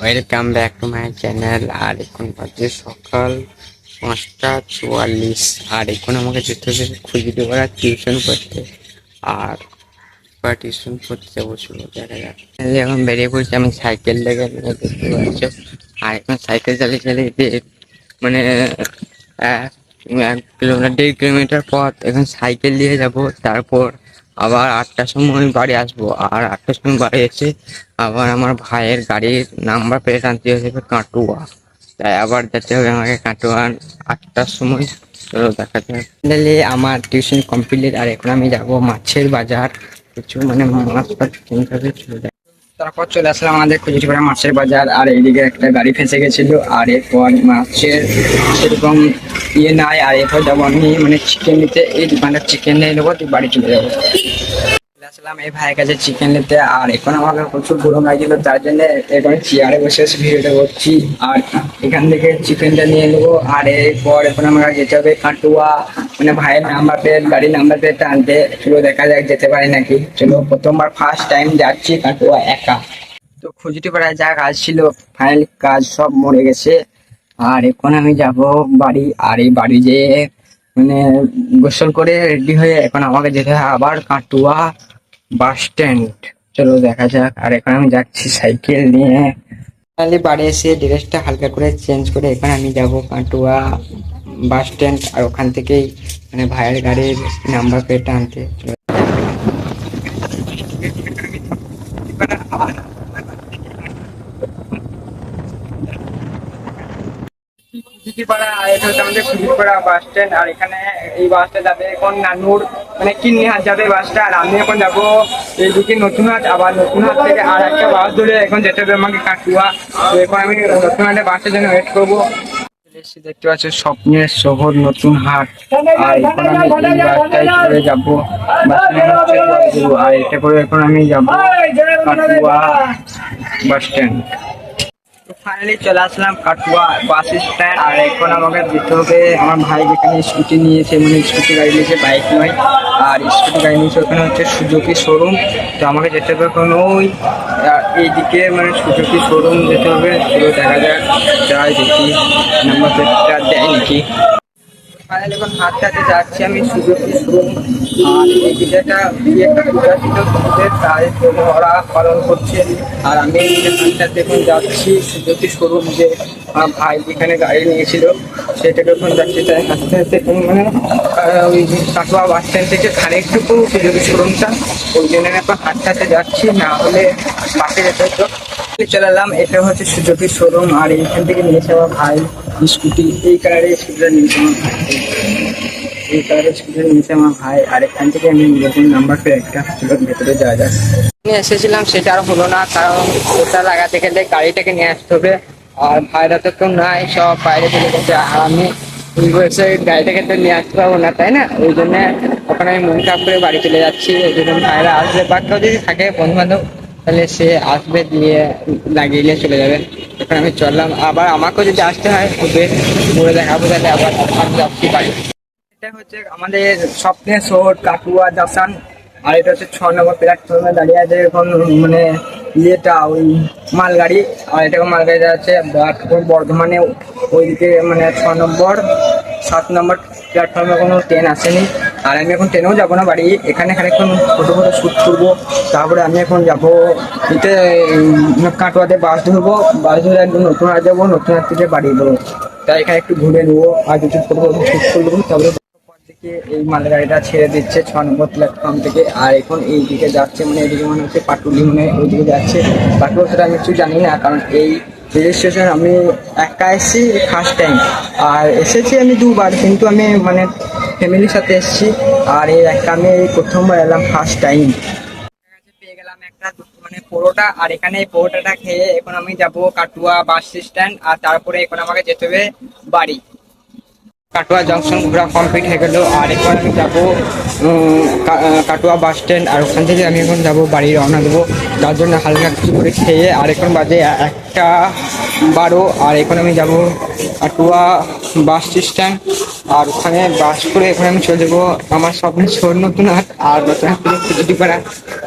Welcome back to my channel আর এখন বাজে সকাল পাঁচটা চুয়াল্লিশ আর এখন আমাকে যেতে হবে দেবো টিউশন করতে। আর টিউশন করতে যাব চলো দেখা যাক। এখন বেরিয়ে পড়ছি, আমি সাইকেল লেগে দেখতে পাচ্ছ। আর এখন সাইকেল চালিয়ে চালিয়ে মানে এক কিলোমিটার দেড় কিলোমিটার পথ এখন সাইকেল দিয়ে যাব। তারপর আবার আটটার সময় বাড়ি আসব। আর আটটার সময় বাড়ি এসে আবার আমার ভাইয়ের গাড়ির নাম্বার প্লেট আনতে হবে কাটুয়া। তাই আবার যেতে হবে আমাকে কাটুয়া আটটার সময়। চলো দেখা যাক আমার টিউশন কমপ্লিট আর এখন আমি যাব মাছের বাজার। কিছু মানে মাছ কিনতে হবে, চলে তারপর চলে আসলাম আমাদের খুঁজিপাড়া মাছের বাজার। আর এইদিকে একটা গাড়ি ফেসে গেছিল। আর এরপর মাছের সেরকম ইয়ে নাই। আর এরপর যাব আমি মানে চিকেন নিতে। এই দোকানটা চিকেন নিয়ে নেব বাড়ি চলে যাব। চলে আসলাম এই ভাইয়ের কাছে চিকেন নিতে। আর এখন আমাকে প্রচুর গরম লাগছিল, তার জন্য এখন চেয়ারে বসে বসে ভিডিওটা করছি। আর এখান থেকে চিকেনটা নিয়ে নেব। আর এরপর এখন আমরা যেতে হবে কাটুয়া। মানে ভাইয়ের নাম্বার প্লেট গাড়ির নাম্বার প্লেটটা আনতে চলো, দেখা যাক, যেতে পারি নাকি? চলো, প্রথমবার ফার্স্ট টাইম যাচ্ছি কাটুয়া একা। তো খুঁজতে পারা যা কাজ ছিল ফাইনালি কাজ, সব মরে গেছে। আর এখন আমি যাব বাড়ি, আর এই বাড়ি যেয়ে মানে গোসল করে রেডি হয়ে এখন আমাকে যেতে হয় আবার কাটুয়া বাস স্ট্যান্ড চলো, দেখা যাক। আর এখন আমি যাচ্ছি সাইকেল নিয়ে। বাড়ি এসে ড্রেসটা হালকা করে চেঞ্জ করে এখন আমি যাব কাটুয়া। বাস স্ট্যান্ড আর ওখান থেকেই মানে ভাইয়ের গাড়ির নাম্বার প্লেটটা আনতে আর এখানে এই যাবে এখন নানুর মানে আর আমি এখন যাব এইদিকে আবার থেকে আর একটা বাস ধরে এখন যেতে হবে আমাকে এখন আমি বাসের জন্য ওয়েট করব। এসে দেখতে পাচ্ছ, স্বপ্নের শহর, নতুন হাট। আর এখন আমি এই বাসটায় করে যাব। আর এটা করে এখন আমি যাব বাস স্ট্যান্ড ফাইনালি চলে আসলাম কাটুয়া বাস স্ট্যান্ড আর এখন আমাকে যেতে হবে আমার ভাই যেখানে স্কুটি নিয়েছে মানে স্কুটি গাড়ি নিয়েছে বাইক নয়, আর স্কুটি গাড়ি নিয়েছে ওখানে হচ্ছে সুজুকি শোরুম তো আমাকে যেতে হবে এখন ওই এইদিকে মানে সুজুকি শোরুম যেতে হবে দেখা যাক, যাই দেখি। নাম্বার দেয় নাকি। ফাইনালি এখন হাতে হাতে যাচ্ছি আমি সুজুকি শোরুম আর এই যেটা কি একটা পূজা ছিল সূর্যের তাই ওরা পালন করছে। আর আমি এখানটাতে এখন যাচ্ছি সুজুকি শোরুম যে ভাই যেখানে গাড়ি নিয়েছিল, সেটাকে এখন যাচ্ছি। তাই হাঁটতে এখন মানে ওই কাটোয়া বাস স্ট্যান্ড থেকে খানিকটুকু সুজুকি শোরুমটা ওই জন্য এখন হাঁটতে যাচ্ছি। না হলে বাসে যেতে হতো। চলে এলাম, এটা হচ্ছে সুজুকি শোরুম আর এইখান থেকে নিয়েছে আমার ভাই। স্কুটি, এই কালারের স্কুটিটা নিয়েছে আমার ভাই। এই কালারের স্কুটিটা নিয়েছে আমার ভাই। আর এখান থেকে আমি নতুন নাম্বার প্লেটটা ছিল, ভেতরে যাওয়া যায় এসেছিলাম, সেটা আর হলো না, কারণ ওটা লাগাতে গেলে গাড়িটাকে নিয়ে আসতে হবে। আর ভাইরা তো কেউ নাই, সব বাইরে চলে গেছে। আর আমি বয়সে গাড়িটাকে তো নিয়ে আসতে পারব না, তাই না? ওই জন্য ওখানে আমি মন খারাপ করে বাড়ি চলে যাচ্ছি। ওই জন্য ভাইরা আসবে। বা কেউ যদি থাকে বন্ধু বান্ধব তাহলে সে আসবে দিয়ে লাগিয়ে নিয়ে চলে যাবে। এখন আমি চললাম, আবার আমাকেও যদি আসতে হয় ওদের ঘুরে দেখাবো, তাহলে আবার আমি যাচ্ছি বাড়ি। এটা হচ্ছে আমাদের স্বপ্নের শহর, কাকুয়া দাসান আর এটা হচ্ছে ছ নম্বর প্ল্যাটফর্মে দাঁড়িয়ে আছে এখন মানে ইয়েটা, ওই মালগাড়ি। আর এটা মালগাড়ি যাচ্ছে বর্ধমানে ওইদিকে মানে ছ নম্বর, সাত নম্বর প্ল্যাটফর্মে কোনো ট্রেন আসেনি। আর আমি এখন ট্রেনেও যাব না বাড়ি। এখানে খানিকক্ষণ ফটো ফটো শ্যুট করব। তারপরে আমি এখন যাব এতে কাটোয়াতে বাস ধরবো। বাস ধরে একদম নতুন হাট যাব, নতুন হাট থেকে বাড়ি যাব তাই এখানে একটু ঘুরে নেব, আর কিছু ফটো ফটো শ্যুট করব তারপরে এই মালগাড়িটা ছেড়ে দিচ্ছে, ছ নম্বর প্ল্যাটফর্ম থেকে। আর এখন এই দিকে যাচ্ছে মানে এইদিকে মনে হচ্ছে পাটুলি মনে হয় ওইদিকে যাচ্ছে। পাটুলি সেটা আমি কিছু জানি না, কারণ এই রেল স্টেশন আমি একা এসেছি ফার্স্ট টাইম আর এসেছি আমি দুবার, কিন্তু আমি মানে ফ্যামিলির সাথে এসেছি। আর এই একটা আমি এই প্রথমবার এলাম ফার্স্ট টাইম পেয়ে গেলাম একটা মানে পরোটা, আর এখানে এই পরোটাটা খেয়ে এখন আমি যাব কাটুয়া বাস স্ট্যান্ড আর তারপরে এখন আমাকে যেতে হবে বাড়ি। কাটোয়া জংশন ঘোরা কমপ্লিট হয়ে গেল, আর এখন আমি যাব কাটোয়া বাস স্ট্যান্ড আর ওখান থেকে আমি এখন যাব বাড়ি রওনা দেবো। তার জন্য হালকা কিছু করে খেয়ে, আর এখন বাজে একটা বারো, আর এখন আমি যাব কাটোয়া বাস স্ট্যান্ড আর ওখানে বাস করে এখানে আমি চলে যাব। আমার স্বপ্নের ছোট নতুন হাট আর নতুন হাট থেকে পাড়া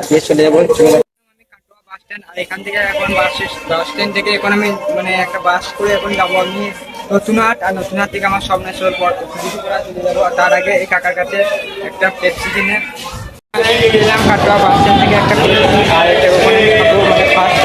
দিয়ে চলে যাব। চলে যাব। বাস স্ট্যান্ড, আর এখান থেকে এখন বাস বাস স্ট্যান্ড থেকে এখন আমি মানে একটা বাস করে এখন যাব আমি নতুনহাট আর নতুনহাট থেকে আমার স্বপ্নেশ্বর কিছু করে চলে যাব। আর তার আগে এই কাকার কাছে একটা পেপসি কিনে। গেলাম কাটোয়া বাস স্ট্যান্ড থেকে একটা পেপসি আর এটা ওখানে ফার্স্ট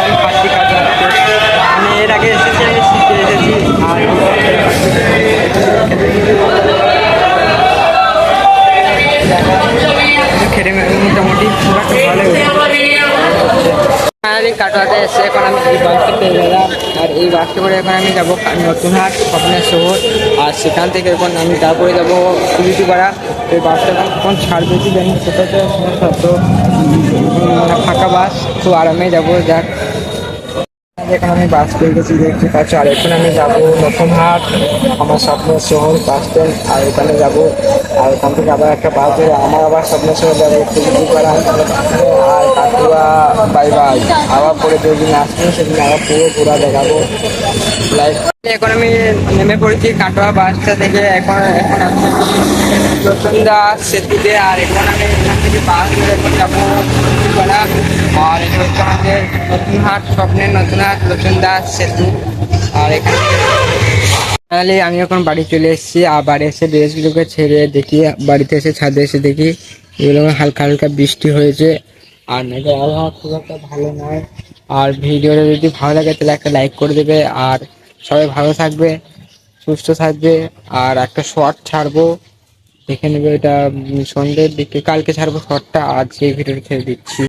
ফাইনালি কাটোয়াতে এসে এখন আমি এই বাসটি পেয়ে গেলাম। আর এই বাসটি করে এখন আমি যাব নতুনহাট স্বপ্নের শহর আর সেখান থেকে এখন আমি তারপরে যাব কুলিটিপাড়া এই বাসটা এখন ছাড়বে কি জানি সেটা তো ফাঁকা বাস খুব আরামে যাব, যাক। এখন আমি বাস পেয়ে গেছি, দেখতে পাচ্ছি। আর এখন আমি যাব নতুনহাট আমার স্বপ্নের শহর, বাস স্ট্যান্ড, আর ওখানে যাব, আর ওখান থেকে আবার একটা বাস ধরে, আমার আবার স্বপ্নের শহর যাবে করা আর কাকুয়া, বাই বাই। আবার পরে যেদিন আসবে, সেদিন আবার পুরো ঘোরা দেখাবো। লাইক এখন আমি নেমে পড়েছি কাটোয়া বাসটা থেকে, এখন এখন আমি রতনদা সেতুতে, আর এখন আমি এখান থেকে বাস ধরে এখন যাব আর এটা হচ্ছে আমাদের নতুনহাট স্বপ্নের নতুনহাট রতনদা সেতু। আর এখানে ফাইনালি আমি এখন বাড়ি চলে এসেছি। আর বাড়ি এসে ড্রেসগুলোকে ছেড়ে দেখি, বাড়িতে এসে ছাদে এসে দেখি, এগুলো হালকা হালকা বৃষ্টি হয়েছে। আর নাকি আবহাওয়া খুব একটা ভালো নয়। আর ভিডিওটা যদি ভালো লাগে, তাহলে একটা লাইক করে দেবে। আর সবাই ভালো থাকবে, সুস্থ থাকবে, আর একটা শর্ট ছাড়বো। দেখে নেবে এটা সন্ধ্যের দিকে, কালকে ছাড়বো শর্টটা আজ এই ভিডিওটা ছেড়ে দিচ্ছি।